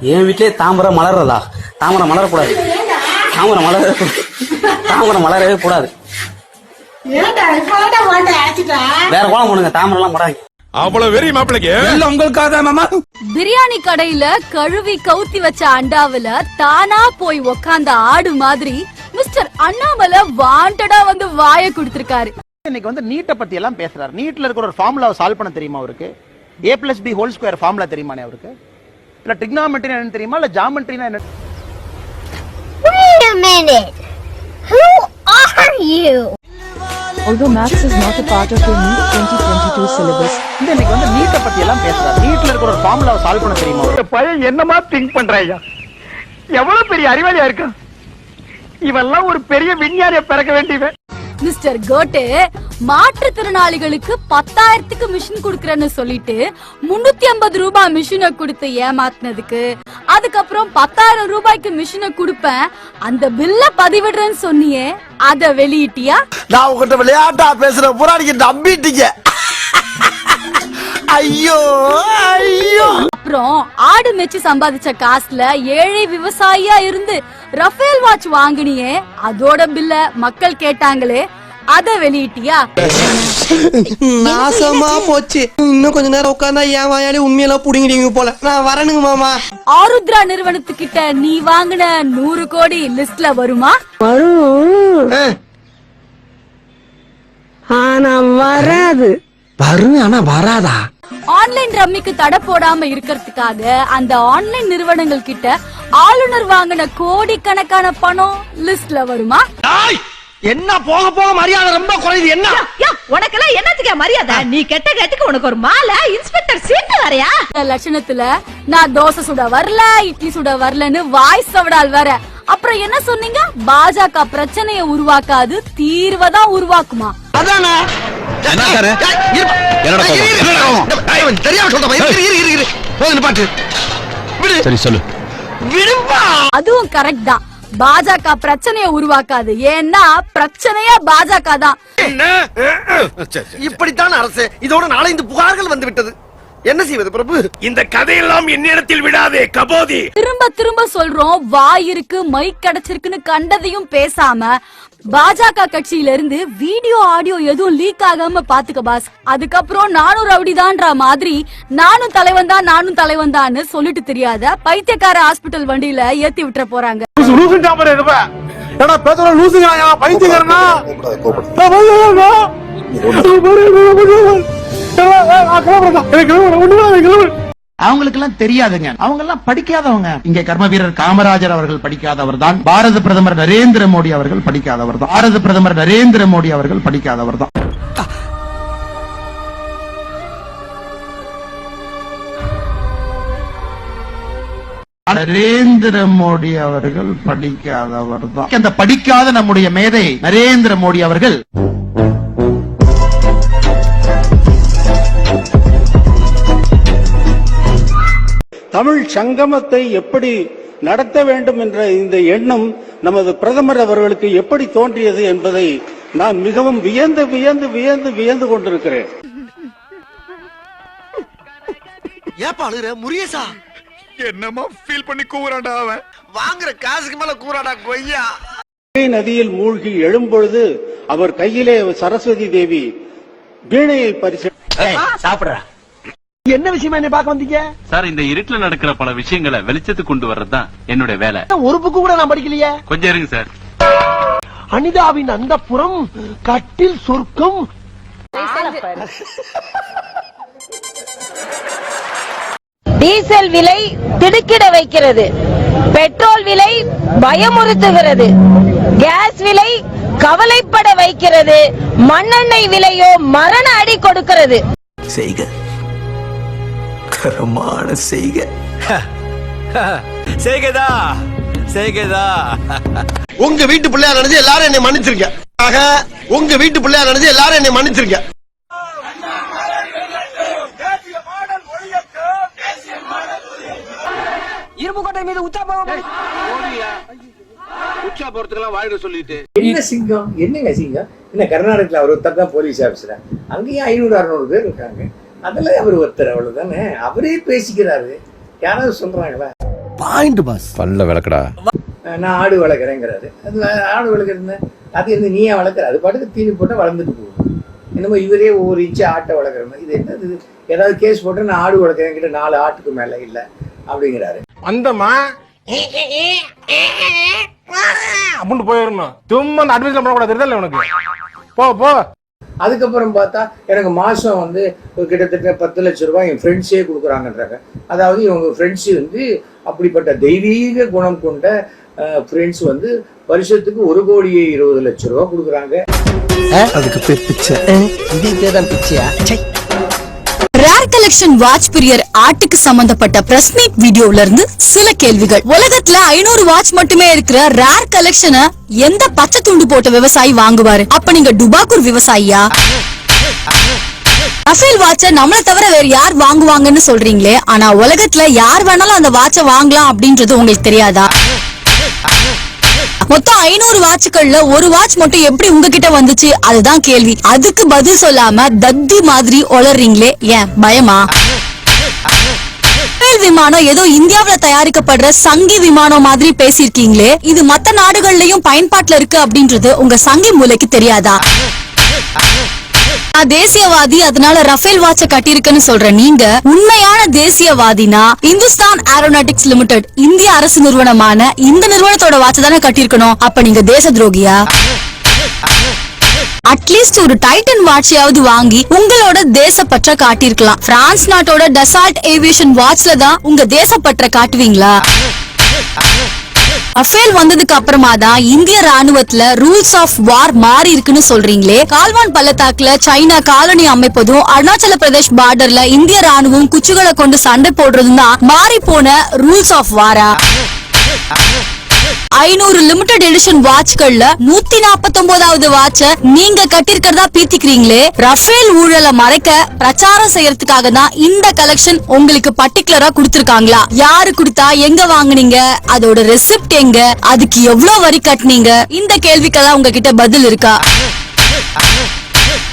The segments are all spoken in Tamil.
என் வீட்லயே தாமரை மலர்றதா? தாமரை மலரக்கூடாது. தாமரை மலர தாமரை மலரவே கூடாது. வேற கோலம் போடுங்க தாமரை எல்லாம் போடாங்க அவ்வளவு வெறி மாப்பிளைக்கு. உங்களுக்காக மாமா. பிரியாணி கடையில கழுவி கவுத்தி வச்ச அண்டாவுல தானா போய் உக்காந்த ஆடு மாதிரி மிஸ்டர் அண்ணாமலை வாண்டடா வந்து வாய கொடுத்திருக்காரு. இன்னைக்கு வந்து நீட்டை பத்தி எல்லாம் பேசுறாரு. நீட்ல இருக்கிற ஒரு ஃபார்முலாவை சால்வ் பண்ண தெரியுமா அவருக்கு? A plus B whole square formula தெரியுமானே அவருக்கு? இல்ல டிக்னாமெட்ரி என்ன தெரியுமா? இல்ல ஜாமெட்ரினா என்ன Wait a minute. Who are you? Although maths is not a part of your NEET 2022 syllabus, இந்த இன்னைக்கு வந்து நீட்டை பத்தி எல்லாம் பேசுறாரு. நீட்ல இருக்கிற ஒரு ஃபார்முலாவை சால்வ் பண்ண தெரியுமா? அவருக்கு பையன் என்னமா திங்க் பண்றாயா எவ்வளவு பெரிய அறிவாளியா இருக்கான்? இவெல்லாம் ஒரு பெரிய விஞ்ஞானிய பிறக்க வேண்டியவன். மிஸ்டர் கோட்டே மாற்றுத்திறனாளிகளுக்கு பத்தாயிரத்துக்கு மிஷின் குடுக்கறேன்னு சொல்லிட்டு முன்னூத்தி ஐம்பது ரூபாய் மிஷினை கொடுத்து ஏமாத்தினதுக்கு. அதுக்கப்புறம் பத்தாயிரம் ரூபாய்க்கு மிஷினை கொடுப்பேன். அந்த பில்ல பதிவிடுறேன்னு சொன்னியே அத வெளியிட்டியா? நான் உங்ககிட்ட விளையாட்டா பேசுற புறாடிக்கு நம்பிட்டீங்க. ஐயோ ஐயோ. அப்புறம் ஆடு மேய்ச்சி சம்பாதிச்ச காசுல ஏழை விவசாயியா இருந்து ரஃபேல் வாட்ச் வாங்கினியே. அதோட பில்ல மக்கள் கேட்டாங்களே அத வெளியிட்டியா? நாசமா போச்சு. இன்னும் கொஞ்ச நேரம் உட்கார்ந்தா என் வாயாலே உண்மையெல்லாம் புடிங்கிடுவீங்க போல. நான் வரணுங்க மாமா. ஆருத்ரா நிறுவனத்துக்கிட்ட நீ வாங்கின நூறு கோடி லிஸ்ட்ல வருமா? ஆனா வராது. வரும் ஆனா வராதா? ஆன்லைன் ரம்மிக்கு தடை போடாம இருக்கிறதுக்காக அந்த ஆன்லைன் நிறுவனங்கள் கிட்ட ஆளுநர் வாங்கின கோடிக்கணக்கான பணம் லிஸ்ட்ல வருமா? என்ன போக போக மரியாதை ரொம்ப குறையுது என்ன? உனக்கெல்லாம் என்னத்துக்கு மரியாதை? நீ கெட்ட கேட்டுக்கு உனக்கு ஒரு மாலை இன்ஸ்பெக்டர் சீட்டு வரையா லட்சணத்துல நான் தோசை சுட வரல இட்லி சுட வரலன்னு வாய் சவடால் வேற. அப்புறம் என்ன சொன்னீங்க? பாஜக பிரச்சனையை உருவாக்காது தீர்வை தான் உருவாக்குமா? அதானே? அதுவும் கரெக்ட் தான். பாஜக பிரச்சனையை உருவாக்காது. ஏன்னா பிரச்சனையே பாஜக தான். இப்படித்தான் அரசு. இதோட நாலஞ்சு புகார்கள் வந்து விட்டது என்ன செய்வது பிரபு? இந்த கதையெல்லாம் என்னிடத்தில் விடாதே கபோதி. திரும்ப திரும்ப சொல்றோம் வாய் இருக்கு மைக் கிடைச்சிருக்குன்னு கண்டதையும் பேசாம பாஜக கட்சியில இருந்து வீடியோ ஆடியோ எதுவும் லீக் ஆகாம பாத்துக்க பாஸ் அதுக்கப்புறம் நானும் ரவுடிதான்ற மாதிரி நானும் தலைவன் தான் நானும் தலைவன் தான்னு சொல்லிட்டு தெரியாத பைத்தியக்கார ஹாஸ்பிட்டல் வண்டியில ஏத்தி விட்டுற போறாங்க. பேசுற அவங்களுக்கு எல்லாம் தெரியாதுங்க. அவங்க எல்லாம் படிக்காதவங்க. இங்க கர்ம வீரர் காமராஜர் அவர்கள் படிக்காதவர் தான். பாரத பிரதமர் நரேந்திர மோடி அவர்கள் படிக்காதவர் தான். பாரத பிரதமர் நரேந்திர மோடி அவர்கள் படிக்காதவர் தான். நரேந்திர மோடி அவர்கள் படிக்காதவர் தான். அந்த படிக்காத நம்முடைய மேதை நரேந்திர மோடி அவர்கள். தமிழ் சங்கமத்தை எப்படி நடத்த வேண்டும் என்ற இந்த எண்ணம் நமது பிரதமர் அவர்களுக்கு எப்படி தோன்றியது என்பதை நான் மிகவும் வியந்து வியந்து வியந்து வியந்து கொண்டிருக்கிறேன். ஏப்பா அழுகுற? முரியசா என்னமா ஃபீல் பண்ணி கூவுறான்டா அவன். வாங்குற காசுக்கு மேல கூறாடா கொய்யா? நதியில் மூழ்கி எழும்பொழுது அவர் கையிலே சரஸ்வதி தேவி வீணையை பரிசு சாப்பிடுற. என்ன விஷயமா என்ன பார்க்க வந்தீங்க? சார் இந்த இருட்டுல நடக்கிற பல விஷயங்களை வெளிச்சத்துக்கு கொண்டு வர்றதுதான் என்னுடைய வேலை. ஒரு புக்கு கூட நான் படிக்கலையே? கொஞ்சம் இருங்க சார். அனிதாவின் அந்த புறம் கட்டில் சொர்க்கம். டீசல் விலை திடுக்கிட வைக்கிறது. பெட்ரோல் விலை பயமுறுத்துகிறது. கேஸ் விலை கவலைப்பட வைக்கிறது. மண்ணெண்ணெய் விலையோ மரண அடி கொடுக்கிறது. செய்க. கரமான செய்க. செய்கதா செய்கதா. உங்க வீட்டு பிள்ளையா நினைச்சு எல்லாரும் என்னை மன்னிச்சிருக்க ஆக உங்க வீட்டு பிள்ளையா நினைச்சு எல்லாரும் என்னை மன்னிச்சிருக்க உச்சா போறதுக்கெல்லாம் வாழ்க சொல்லிட்டு. என்ன சிங்கம்? என்னங்க சிங்கம்? என்ன கர்நாடகத்தில் அவர் தான் போலீஸ் ஆபீசர் அங்கேயும் ஐநூறு அறுநூறு பேர் இருக்காங்க. அதுல அவர் ஒருத்தர் அவ்வளவுதானே அவரே பேசிக்கிறாரு யாராவது சொல்றாங்களா பாயிண்ட் பாஸ் பல்ல விளக்கடா நான் ஆடு வளர்க்குறேங்கிறாரு அது ஆடு வளர்க்குறது அது இருந்து நீயே வளர்க்குற அது பாட்டுக்கு தீனி போட்டால் வளர்ந்துட்டு போகும் என்னமோ இவரே ஒவ்வொரு இன்ச்சு ஆட்டை வளர்க்குற மாதிரி இது என்னது இது ஏதாவது கேஸ் போட்டு நான் ஆடு வளர்க்குறேன் கிட்ட நாலு ஆட்டுக்கு மேலே இல்லை அப்படிங்கிறாரு வந்தமா அப்படின்னு போயிடணும் சும்மா அந்த அட்மிஷன் பண்ணக்கூடாது தெரியல உனக்கு போ போ அதுக்கப்புறம் பார்த்தா எனக்கு மாதம் வந்து கிட்டத்தட்ட பத்து லட்ச ரூபாய் என் ஃப்ரெண்ட்ஸே கொடுக்குறாங்கன்றாங்க. அதாவது இவங்க ஃப்ரெண்ட்ஸு வந்து அப்படிப்பட்ட தெய்வீக குணம் கொண்ட ஃப்ரெண்ட்ஸ் வந்து வருஷத்துக்கு ஒரு கோடியே இருபது லட்ச ரூபா கொடுக்குறாங்க. அதுக்கு பேர் பிச்சை. இது பிச்சையா? ரேர் கலெக்ஷன் வாட்ச் பிரியர் ஆர்ட்டுக்கு சம்பந்தப்பட்ட பிரஸ் மீட் வீடியோல இருந்து சில கேள்விகள். உலகத்துல ஐநூறு வாட்ச் மட்டுமே இருக்கிற ரேர் கலெக்ஷனை எந்த பச்சை துண்டு போட்ட விவசாயி வாங்குவாரு? அப்ப நீங்க டுபாக்கூர் விவசாயியா? ரஃபேல் வாட்ச நம்மள தவிர வேற யார் வாங்குவாங்கன்னு சொல்றீங்களே ஆனா உலகத்துல யார் வேணாலும் அந்த வாட்ச வாங்கலாம் அப்படின்றது உங்களுக்கு தெரியாதா? மொத்தம் ஐநூறு வாட்சுகள்ல ஒரு வாட்ச் மட்டும் எப்படி உங்ககிட்ட வந்துச்சு? அதுதான் கேள்வி. அதுக்கு பதில் சொல்லாம தத்தி மாதிரி ஒளறீங்களே ஏன்? பயமா? ரஃபேல் விமானம் ஏதோ இந்தியாவுல தயாரிக்கப்படுற சங்கி விமானம் மாதிரி பேசியிருக்கீங்களே. இது மத்த நாடுகள்லயும் பயன்பாட்டுல இருக்கு அப்படின்றது உங்க சங்கி மூளைக்கு தெரியாதா? நான் தேசியவாதி அதனால ரஃபேல் வாட்ச கட்டியிருக்கேன்னு சொல்ற நீங்க உண்மையான தேசியவாதினா இந்துஸ்தான் ஏரோநாட்டிக்ஸ் லிமிடெட் இந்திய அரசு நிறுவனமான இந்த நிறுவனத்தோட வாட்ச தானே கட்டியிருக்கணும். அப்ப நீங்க தேச துரோகியா அட்லீஸ்ட் ஒரு டைட்டன் வாட்சையாவது வாங்கி உங்களோட தேசப்பற்ற காட்டியிருக்கலாம். பிரான்ஸ் நாட்டோட டசால்ட் ஏவியேஷன் வாட்ச்ல தான் உங்க தேசப்பற்ற காட்டுவீங்களா? ரஃபேல் வந்ததுக்கு அப்புறமா தான் இந்திய ராணுவத்துல ரூல்ஸ் ஆஃப் வார் மாறி இருக்குன்னு சொல்றீங்களே. கால்வான் பள்ளத்தாக்குல சைனா காலனி அமைப்பதும் அருணாச்சல பிரதேஷ் பார்டர்ல இந்திய ராணுவம் குச்சிகளை கொண்டு சண்டை போடுறதும் தான் மாறி போன ரூல்ஸ் ஆஃப் வாரா ஐநூறு லிமிடெட் எடிஷன் வாட்ச்கள்ல நூத்தி நாப்பத்தொன்பதாவது வாட்ச நீங்க கட்டிருக்கிறதா பீத்திக்கிறீங்களே. ரஃபேல் ஊழலை மறைக்க பிரச்சாரம் செய்யறதுக்காக தான் இந்த கலெக்ஷன் உங்களுக்கு பர்டிகுலரா கொடுத்திருக்காங்களா? யாரு கொடுத்தா எங்க வாங்குனீங்க? அதோட ரெசிப்ட் எங்க? அதுக்கு எவ்வளவு வரி கட்டுனீங்க? இந்த கேள்விக்கெல்லாம் உங்ககிட்ட பதில் இருக்கா?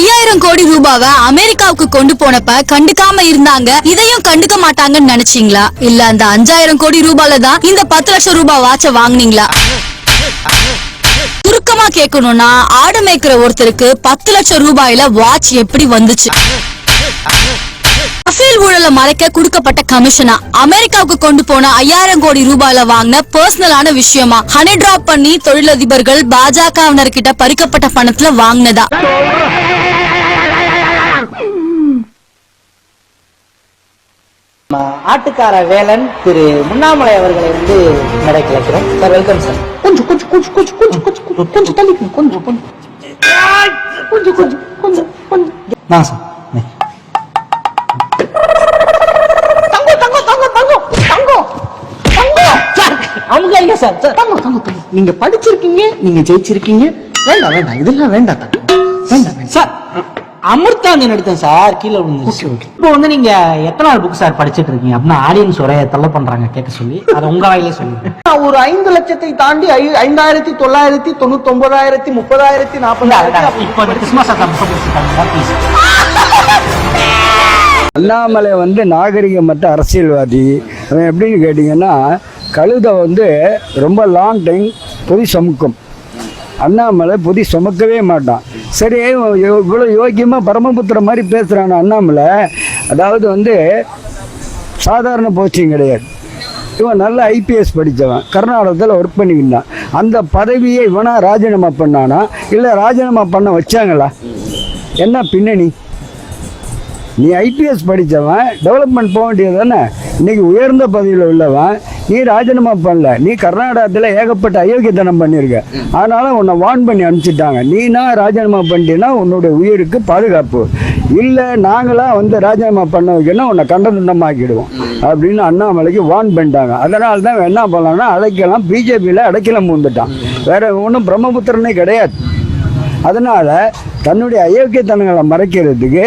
ஐயாயிரம் கோடி ரூபாவை அமெரிக்காவுக்கு கொண்டு போனப்ப கண்டுக்காம இருந்தாங்க. இதையும் கண்டுக்க மாட்டாங்கன்னு நினைச்சீங்களா? இல்ல அந்த அஞ்சாயிரம் கோடி ரூபாயில தான் இந்த பத்து லட்சம் ரூபாய் வாட்ச வாங்கினீங்களா? சுருக்கமா கேட்கணும்னா ஆடு மேய்க்கிற ஒருத்தருக்கு பத்து லட்சம் ரூபாயில வாட்ச் எப்படி வந்துச்சு? ரஃபேல் ஊழலை மறைக்க கொடுக்கப்பட்ட கமிஷனா? அமெரிக்காவுக்கு கொண்டு போன ஐயாயிரம் கோடி ரூபாயில வாங்கின பர்சனலான விஷயமா? ஹனி டிராப் பண்ணி தொழிலதிபர்கள் பாஜகவினர் கிட்ட பறிக்கப்பட்ட பணத்துல வாங்கினதா? ஆட்டுக்கார வேலன் திரு முன்னாமலை அவர்களை வந்து நடை கலைக்கிறோம். சார் வெல்கம் சார் கொஞ்சம் கொஞ்சம் கொஞ்சம் கொஞ்சம் கொஞ்சம் கொஞ்சம் கொஞ்சம் தள்ளிக்கணும் கொஞ்சம் கொஞ்சம் கொஞ்சம். கொஞ்சம் கொஞ்சம் கொஞ்சம் நான் சார் அவங்க இல்ல சார் நீங்க படிச்சிருக்கீங்க நீங்க ஜெயிச்சிருக்கீங்க. வேண்டாம் வேண்டாம் இதெல்லாம் வேண்டாம். சார் அமிர்தாஞ்சன் எடுத்தேன் சார். கீழே விழுந்துச்சு இப்போ வந்து நீங்க எத்தனை புக் சார் படிச்சிட்டு இருக்கீங்க அப்படின்னா ஆடியன்ஸ் ஒரே தொல்லை பண்றாங்க கேட்க சொல்லி. அதை உங்க வாயிலே சொல்லி ஒரு ஐந்து லட்சத்தை தாண்டி ஐந்தாயிரத்தி தொள்ளாயிரத்தி தொண்ணூத்தி ஒன்பதாயிரத்தி முப்பதாயிரத்தி நாற்பதாயிரத்தி இப்போ அண்ணாமலை வந்து நாகரிகமற்ற அரசியல்வாதி. எப்படின்னு கேட்டிங்கன்னா கழுதை வந்து ரொம்ப லாங் டைம் பொதி சமுக்கும் அண்ணாமலை பொதி சுமக்கவே மாட்டான். சரி இவ்வளோ யோக்கியமாக பரமபுத்திர மாதிரி பேசுகிறான் அண்ணாமலை. அதாவது வந்து சாதாரண போஸ்டிங் கிடையாது. இவன் நல்ல ஐபிஎஸ் படித்தவன் கர்நாடகத்தில் ஒர்க் பண்ணிக்கிட்டான். அந்த பதவியை இவனா ராஜினாமா பண்ணானா? இல்லை ராஜினாமா பண்ண வச்சாங்களா? என்ன பின்னணி? நீ ஐபிஎஸ் படித்தவன் டெவலப்மெண்ட் போக வேண்டியது தானே. இன்னைக்கு உயர்ந்த பதவியில் உள்ளவன் நீ ராஜினாமா பண்ணல. நீ கர்நாடகத்தில் ஏகப்பட்ட அயோக்கியத்தனம் பண்ணியிருக்க அதனால உன்னை வார்ன் பண்ணி அனுப்பிச்சிட்டாங்க. நீனா ராஜினாமா பண்ணிட்டீங்கன்னா உன்னுடைய உயிருக்கு பாதுகாப்பு. இல்லை நாங்களாம் வந்து ராஜினாமா பண்ண வைக்கணும் உன்னை கண்டதுண்டமாக்கிடுவோம் அப்படின்னு அண்ணாமலைக்கு வார்ன் பண்ணிட்டாங்க. அதனால தான் என்ன பண்ணலாம்னா அடைக்கலாம் பிஜேபியில் அடைக்கலம் வந்துட்டான் வேற ஒன்றும் பிரம்மபுத்திரனே கிடையாது. அதனால் தன்னுடைய அயோக்கியத்தனங்களை மறைக்கிறதுக்கு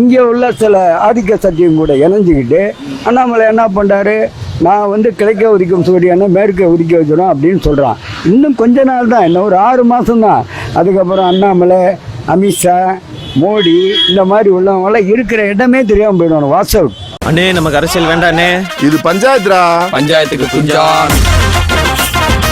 இங்கே உள்ள சில ஆதிக்க சக்தியும் கூட இணைஞ்சிக்கிட்டு அண்ணாமலை என்ன பண்ணுறாரு நான் வந்து கிழக்க உதிக்கும் சூரியனை மேற்கே உதிக்க வச்சிடும் அப்படின்னு சொல்கிறான் இன்னும் கொஞ்ச நாள் தான் இன்னும் ஒரு ஆறு மாதம் தான். அதுக்கப்புறம் அண்ணாமலை அமித்ஷா மோடி இந்த மாதிரி உள்ளவங்களாம் இருக்கிற இடமே தெரியாமல் போயிடுவாங்க வாட்ஸ் அவுட் அண்ணே நமக்கு அரசியல் வேண்டாண்ணே. இது பஞ்சாயத்துரா பஞ்சாயத்துக்கு குஞ்சான்